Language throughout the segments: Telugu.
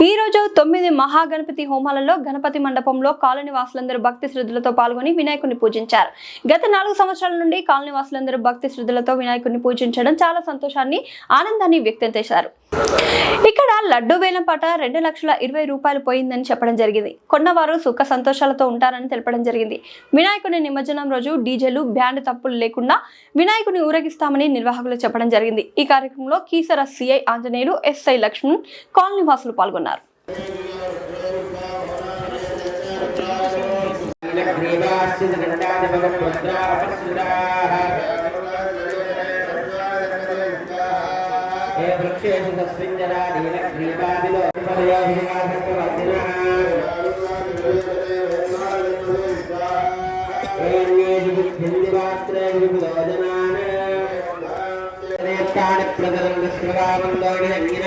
ఈ రోజు తొమ్మిది మహాగణపతి హోమాలలో గణపతి మండపంలో కాలనీ వాసులందరూ భక్తి శ్రద్ధలతో పాల్గొని వినాయకుడిని పూజించారు. గత నాలుగు సంవత్సరాల నుండి కాలనీ వాసులందరూ భక్తి శ్రద్ధలతో వినాయకుడిని పూజించడం చాలా సంతోషాన్ని ఆనందాన్ని వ్యక్తం చేశారు. ఇక్కడ లడ్డు వేలం పాట రెండు లక్షల ఇరవై రూపాయలు పోయిందని చెప్పడం జరిగింది. కొన్నవారు సుఖ సంతోషాలతో ఉంటారని తెలపడం జరిగింది. వినాయకుడి నిమజ్జనం రోజు డీజేలు బ్యాండ్ తప్పులు లేకుండా వినాయకుడిని ఊరేగిస్తామని నిర్వాహకులు చెప్పడం జరిగింది. ఈ కార్యక్రమంలో Keesara CI Anjaneyulu SI Laxman colony వాసులు పాల్గొన్నారు. వృక్షేషు తస్మిన్ జనా నీల క్రీడాదిలో ప్రజలను శ్రీరామంలోని అగ్నిన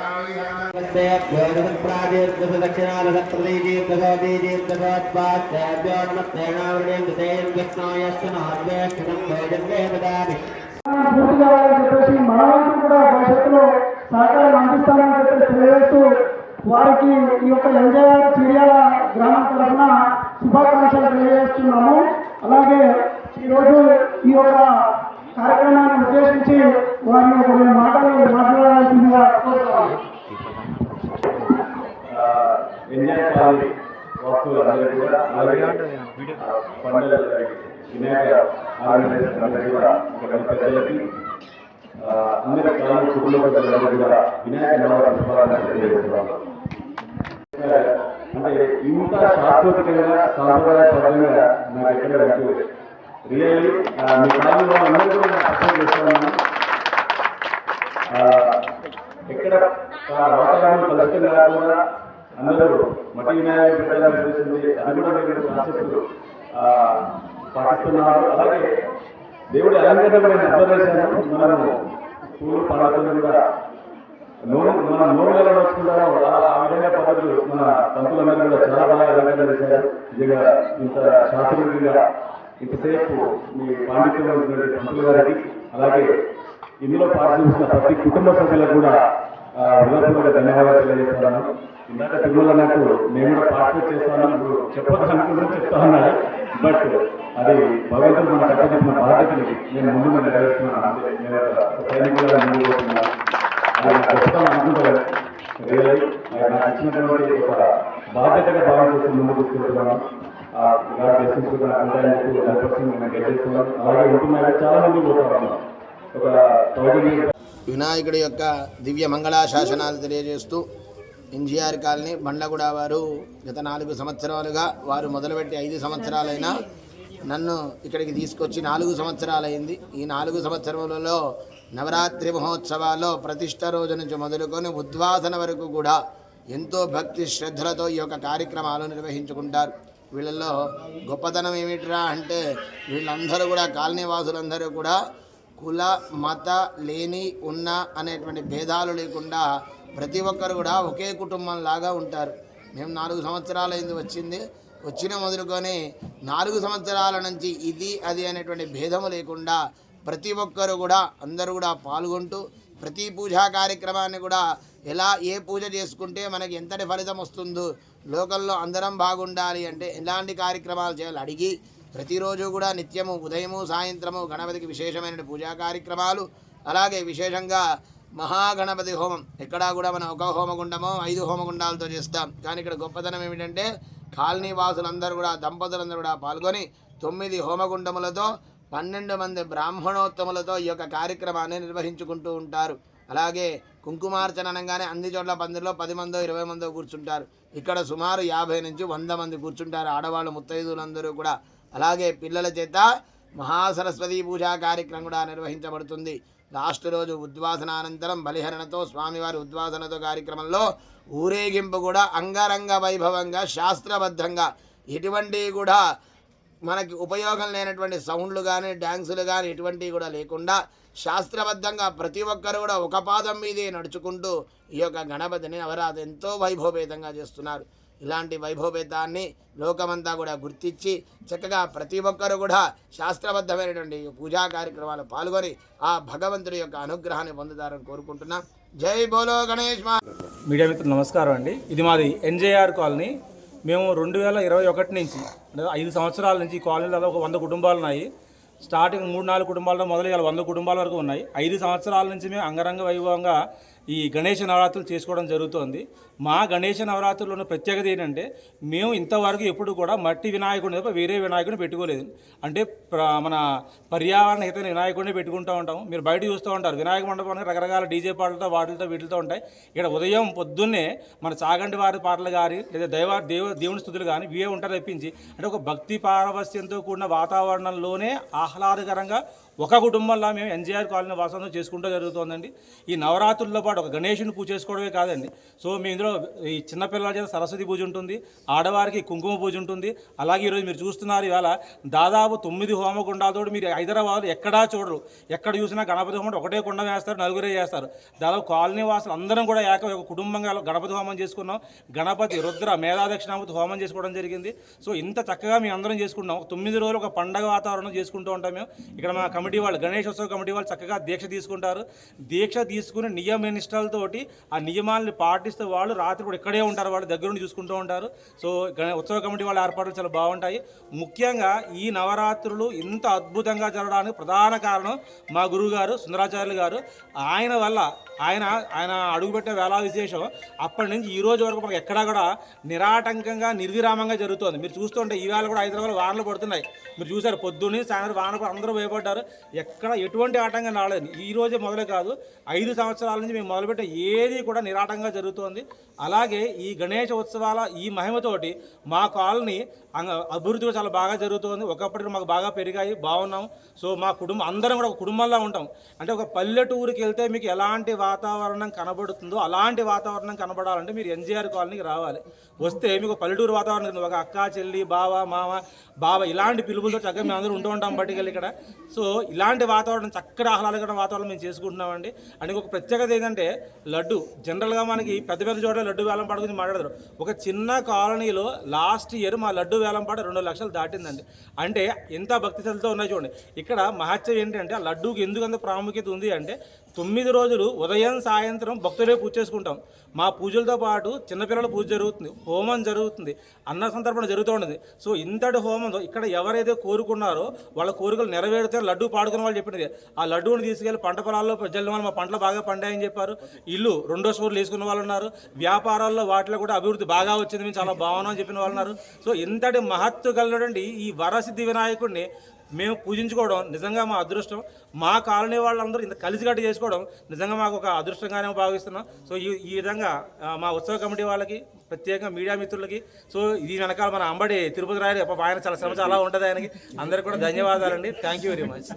పూర్తి కావాలని చెప్పేసి మన వంతు కూడా భవిష్యత్తులో సహకారం అందిస్తామని చెప్పేసి తెలియజేస్తూ వారికి ఈ యొక్క ఎంజాయ్ చీర్యాల గ్రామం తరఫున శుభాకాంక్షలు తెలియజేస్తున్నాము అలాగే ఈరోజు ఈ యొక్క కార్యక్రమాన్ని ఉద్దేశించి వారిని ఒక రెండు మాటలు మాట్లాడాల్సిందిగా కోరుతున్నాము ఎంజాయ్ చేయాలి వస్తువులందరూ కూడా అలాగే పండుగ వినాయక ఆర్గనైజేషన్ అందరూ కూడా ఇక్కడ పెద్దలకి ఆ, అందరి కాలం కుటుంబ పెద్దలందరూ కూడా వినాయక నవరాత్రి శుభాకాంక్షలు తెలియజేస్తున్నాను అంటే ఇంత శాశ్వతంగా సాంప్రదాయబద్ధంగా నాకు ఎక్కడ కనిపించలేదు రియల్లీ మీ కాలంలో అందరూ కూడా నేను అర్థం చేస్తున్నాను ఆ, ఎక్కడ ఆ వాతావరణం కలుషితం కాకుండా అందరూ మట్టి వినాయకుడు పెట్టాలని తెలిసింది అది కూడా మీరు కాన్సెప్ట్ పాటిస్తున్నారు. అలాగే దేవుడి అలంకరణ కూడా మనము పూలు పండుగలు కూడా నూనె మన నూనెలలో వచ్చుకుంటారో ఆ విధంగా పద్ధతులు మన పంతులందరూ కూడా చాలా బాగా అలంకరణ చేశారు. నిజంగా ఇంత శాస్త్రీయంగా ఇంతసేపు మీ పాండిత్యంలో ఉన్నటువంటి పంతులు గారికి అలాగే ఇందులో పాల్గొన్న ప్రతి కుటుంబ సభ్యులకు కూడా హృదయపూర్వక ధన్యవాదాలు తెలియజేస్తున్నాను. ఇందాక తిరుమల అన్నట్టు నేను కూడా పార్టిసిపేట్ చేస్తాను ఇప్పుడు చెప్పొద్దు అనుకుంటున్నాం చెప్తా ఉన్నాను బట్ అది భగవంతుడు మన కట్టజెప్పిన బాధ్యతని నేను ముందు నేను నెరవేరుస్తున్నాను. అంతే సైనికులుగా అది నాకు చెప్తాను అనుకుంటాను నాకు ఇచ్చినటువంటి ఒక బాధ్యతగా భావన చేసి ముందుకు తీసుకెళ్తున్నాను. గాడ్ బ్లెస్సింగ్స్ కూడా ఉంటాయని చెప్పి హండ్రెడ్ పర్సెంట్ నేను అలాగే చాలా మంది పోతాను ఒక థౌజండ్ వినాయకుడి యొక్క దివ్య మంగళాశాసనాలు తెలియజేస్తూ ఎన్జిఆర్ కాలనీ బండగూడ వారు గత నాలుగు సంవత్సరాలుగా వారు మొదలుపెట్టి ఐదు సంవత్సరాలైనా నన్ను ఇక్కడికి తీసుకొచ్చి నాలుగు సంవత్సరాలైంది. ఈ నాలుగు సంవత్సరములలో నవరాత్రి మహోత్సవాల్లో ప్రతిష్ట రోజు నుంచి మొదలుకొని ఉద్వాసన వరకు కూడా ఎంతో భక్తి శ్రద్ధలతో ఈ యొక్క కార్యక్రమాలు నిర్వహించుకుంటారు. వీళ్ళల్లో గొప్పతనం ఏమిట్రా అంటే వీళ్ళందరూ కూడా కాలనీ వాసులందరూ కూడా కుల మత లేని ఉన్న అనేటువంటి భేదాలు లేకుండా ప్రతి ఒక్కరు కూడా ఒకే కుటుంబం లాగా ఉంటారు. మేము నాలుగు సంవత్సరాలైంది వచ్చింది. వచ్చిన మొదలుకొని నాలుగు సంవత్సరాల నుంచి ఇది అది అనేటువంటి భేదము లేకుండా ప్రతి ఒక్కరు కూడా అందరూ కూడా పాల్గొంటూ ప్రతి పూజా కార్యక్రమాన్ని కూడా ఎలా ఏ పూజ చేసుకుంటే మనకి ఎంతటి ఫలితం వస్తుందో లోకల్లో అందరం బాగుండాలి అంటే ఎలాంటి కార్యక్రమాలు చేయాలి అడిగి ప్రతిరోజు కూడా నిత్యము ఉదయము సాయంత్రము గణపతికి విశేషమైన పూజా కార్యక్రమాలు. అలాగే విశేషంగా మహాగణపతి హోమం. ఎక్కడా కూడా మనం ఒక హోమగుండమో ఐదు హోమగుండాలతో చేస్తాం. కానీ ఇక్కడ గొప్పతనం ఏమిటంటే కాలనీ వాసులందరూ కూడా దంపతులందరూ కూడా పాల్గొని తొమ్మిది హోమగుండములతో పన్నెండు మంది బ్రాహ్మణోత్తములతో ఈ యొక్క కార్యక్రమాన్ని నిర్వహించుకుంటూ ఉంటారు. అలాగే కుంకుమార్చన అనగానే అన్ని చోట్ల పందిరిలో పది మందో ఇరవై మందో కూర్చుంటారు. ఇక్కడ సుమారు యాభై నుంచి వంద మంది కూర్చుంటారు. ఆడవాళ్ళు ముత్తైదులందరూ కూడా అలాగే పిల్లల చేత మహాసరస్వతి పూజా కార్యక్రమం కూడా నిర్వహించబడుతుంది. లాస్ట్ రోజు ఉద్వాసన అనంతరం బలిహరణతో స్వామివారి ఉద్వాసనతో కార్యక్రమంలో ఊరేగింపు కూడా అంగరంగ వైభవంగా శాస్త్రబద్ధంగా ఎటువంటి కూడా మనకి ఉపయోగం లేనటువంటి సౌండ్లు కానీ డ్యాన్సులు కానీ ఎటువంటివి కూడా లేకుండా శాస్త్రబద్ధంగా ప్రతి ఒక్కరు కూడా ఒక పాదం మీదే నడుచుకుంటూ ఈ యొక్క గణపతిని నవరాత్రి ఎంతో వైభవపేతంగా చేస్తున్నారు. ఇలాంటి వైభవభేదాన్ని లోకమంతా కూడా గుర్తించి చక్కగా ప్రతి ఒక్కరు కూడా శాస్త్రబద్ధమైనటువంటి పూజా కార్యక్రమాలు పాల్గొని ఆ భగవంతుడి యొక్క అనుగ్రహాన్ని పొందుతారని కోరుకుంటున్నాం. జై బోలో గణేష్ మా మీడియా మిత్రులు నమస్కారం అండి. ఇది మాది ఎన్జేఆర్ కాలనీ. మేము రెండు వేల ఇరవై ఒకటి నుంచి ఐదు సంవత్సరాల నుంచి ఈ కాలనీలో దాదాపు ఒక వంద కుటుంబాలు ఉన్నాయి. స్టార్టింగ్ మూడు నాలుగు కుటుంబాల్లో మొదలు ఇవాళ వంద కుటుంబాల వరకు ఉన్నాయి. ఐదు సంవత్సరాల నుంచి మేము అంగరంగ వైభవంగా ఈ గణేష నవరాత్రులు చేసుకోవడం జరుగుతోంది. మా గణేష నవరాత్రులు ఉన్న ప్రత్యేకత ఏంటంటే మేము ఇంతవరకు ఎప్పుడు కూడా మట్టి వినాయకుడిని తప్ప వేరే వినాయకుడిని పెట్టుకోలేదు. అంటే మన పర్యావరణ హితైన వినాయకుడిని పెట్టుకుంటూ ఉంటాం మీరు బయట చూస్తూ ఉంటారు. వినాయక మండపానికి రకరకాల డీజే పాటలతో వాటితో వీటితో ఉంటాయి. ఇక్కడ ఉదయం పొద్దున్నే మన చాగంటి వారి పాటలు కానీ లేదా దైవ దేవ దేవుని స్థుతులు కానీ ఇవే ఉంటారు తప్పించి అంటే ఒక భక్తి పారవస్యంతో కూడిన వాతావరణంలోనే ఆహ్లాదకరంగా ఒక కుటుంబంలో మేము ఎన్జీఆర్ కాలనీ వాసన చేసుకుంటూ జరుగుతోందండి. ఈ నవరాత్రుల్లో పాటు ఒక గణేషుని పూజ చేసుకోవడమే కాదండి. సో మీ ఇందులో ఈ చిన్నపిల్లల చేత సరస్వతి పూజ ఉంటుంది ఆడవారికి కుంకుమ పూజ ఉంటుంది. అలాగే ఈరోజు మీరు చూస్తున్నారు ఇవాళ దాదాపు తొమ్మిది హోమగుండాలతో మీరు హైదరాబాద్ ఎక్కడా చూడరు. ఎక్కడ చూసినా గణపతి హోమం ఒకటే కుండం వేస్తారు నలుగురే చేస్తారు. దాదాపు కాలనీ వాసులు అందరం కూడా ఏక ఒక కుటుంబంగా గణపతి హోమం చేసుకున్నాం. గణపతి రుద్ర మేధాదక్షిణామూర్తి హోమం చేసుకోవడం జరిగింది. సో ఇంత చక్కగా మేము అందరం చేసుకుంటాం ఒక తొమ్మిది రోజులు ఒక పండగ వాతావరణం చేసుకుంటూ ఉంటాం మేము. ఇక్కడ మా కమిటీ కమిటీ వాళ్ళు గణేష్ కమిటీ వాళ్ళు చక్కగా దీక్ష తీసుకుంటారు. దీక్ష తీసుకుని నియమ నిష్టలతోటి ఆ నియమాలను పాటిస్తూ వాళ్ళు రాత్రి కూడా ఇక్కడే ఉంటారు వాళ్ళు దగ్గర నుండి చూసుకుంటూ ఉంటారు. సో ఉత్సవ కమిటీ వాళ్ళ ఏర్పాట్లు చాలా బాగుంటాయి. ముఖ్యంగా ఈ నవరాత్రులు ఇంత అద్భుతంగా జరగడానికి ప్రధాన కారణం మా గురువు గారు సుందరాచార్యులు గారు. ఆయన వల్ల ఆయన ఆయన అడుగుపెట్టే వేళ విశేషం అప్పటి నుంచి ఈ రోజు వరకు మనకు ఎక్కడా కూడా నిరాటంకంగా నిర్విరామంగా జరుగుతోంది. మీరు చూస్తుంటే ఈవేళ కూడా హైదరాబాద్ వానలు పడుతున్నాయి. మీరు చూసారు పొద్దున్నే సాయంత్రం వాన అందరూ భయపడ్డారు. ఎక్కడ ఎటువంటి ఆటంకం రాలేదు. ఈ రోజే మొదలు కాదు ఐదు సంవత్సరాల నుంచి మేము మొదలుపెట్టే ఏది కూడా నిరాటంగా జరుగుతోంది. అలాగే ఈ గణేష ఉత్సవాల ఈ మహిమతోటి మా కాలనీ అభివృద్ధి కూడా చాలా బాగా జరుగుతోంది. ఒకప్పటికి మాకు బాగా పెరిగాయి బాగున్నాం. సో మా కుటుంబం అందరం కూడా ఒక కుటుంబంలో ఉంటాం. అంటే ఒక పల్లెటూరుకి వెళ్తే మీకు ఎలాంటి వాతావరణం కనబడుతుందో అలాంటి వాతావరణం కనబడాలంటే మీరు ఎన్జీఆర్ కాలనీకి రావాలి. వస్తే మీకు పల్లెటూరు వాతావరణం ఒక అక్క చెల్లి బావ మామ బావ ఇలాంటి పిలుపులతో చక్కగా మేము అందరూ ఉంటూ ఉంటాం బట్టికెళ్ళి ఇక్కడ. సో ఇలాంటి వాతావరణం చక్కగా ఆహ్లాదకరమైన వాతావరణం మేము చేసుకుంటున్నామండి. అండ్ ఒక ప్రత్యేకత ఏంటంటే లడ్డు. జనరల్గా మనకి పెద్ద పెద్ద చోట్ల లడ్డు వేలం పాట గురించి మాట్లాడతారు ఒక చిన్న కాలనీలో లాస్ట్ ఇయర్ మా లడ్డు వేలం పాట రెండు లక్షలు దాటిందండి. అంటే ఎంత భక్తి శ్రద్ధతో ఉన్నాయి చూడండి. ఇక్కడ మహత్యం ఏంటంటే ఆ లడ్డూకి ఎందుకు అంత ప్రాముఖ్యత ఉంది అంటే తొమ్మిది రోజులు ఉదయం సాయంత్రం భక్తులే పూజ చేసుకుంటాం. మా పూజలతో పాటు చిన్నపిల్లల పూజ జరుగుతుంది హోమం జరుగుతుంది అన్న సంతర్పణ జరుగుతూ ఉంటుంది సో ఇంతటి హోమంతో ఇక్కడ ఎవరైతే కోరుకున్నారో వాళ్ళ కోరికలు నెరవేరితే లడ్డు పాడుకున్న వాళ్ళు చెప్పినది. ఆ లడ్డూని తీసుకెళ్ళి పంట పొలాల్లో ప్రజల వల్ల మా పంటలు బాగా పండాయని చెప్పారు. ఇల్లు రెండో స్టోర్లు వేసుకున్న వాళ్ళు ఉన్నారు. వ్యాపారాల్లో వాటిలో కూడా అభివృద్ధి బాగా వచ్చింది మేము చాలా బాగున్నాం చెప్పిన వాళ్ళు ఉన్నారు. సో ఇంతటి మహత్తు కలిగినటువంటి ఈ వరసిద్ధి వినాయకుడిని మేము పూజించుకోవడం నిజంగా మా అదృష్టం. మా కాలనీ వాళ్ళందరూ ఇంత కలిసికట్టు చేసుకోవడం నిజంగా మాకు ఒక అదృష్టంగానే భావిస్తున్నాం. సో ఈ ఈ విధంగా మా ఉత్సవ కమిటీ వాళ్ళకి ప్రత్యేకంగా మీడియా మిత్రులకి సో ఇది వెనకాల మన అంబడి తిరుపతి రాయలు ఆయన చాలా శ్రమ చాలా ఉంటుంది ఆయనకి. అందరికీ కూడా ధన్యవాదాలండి. Thank you very much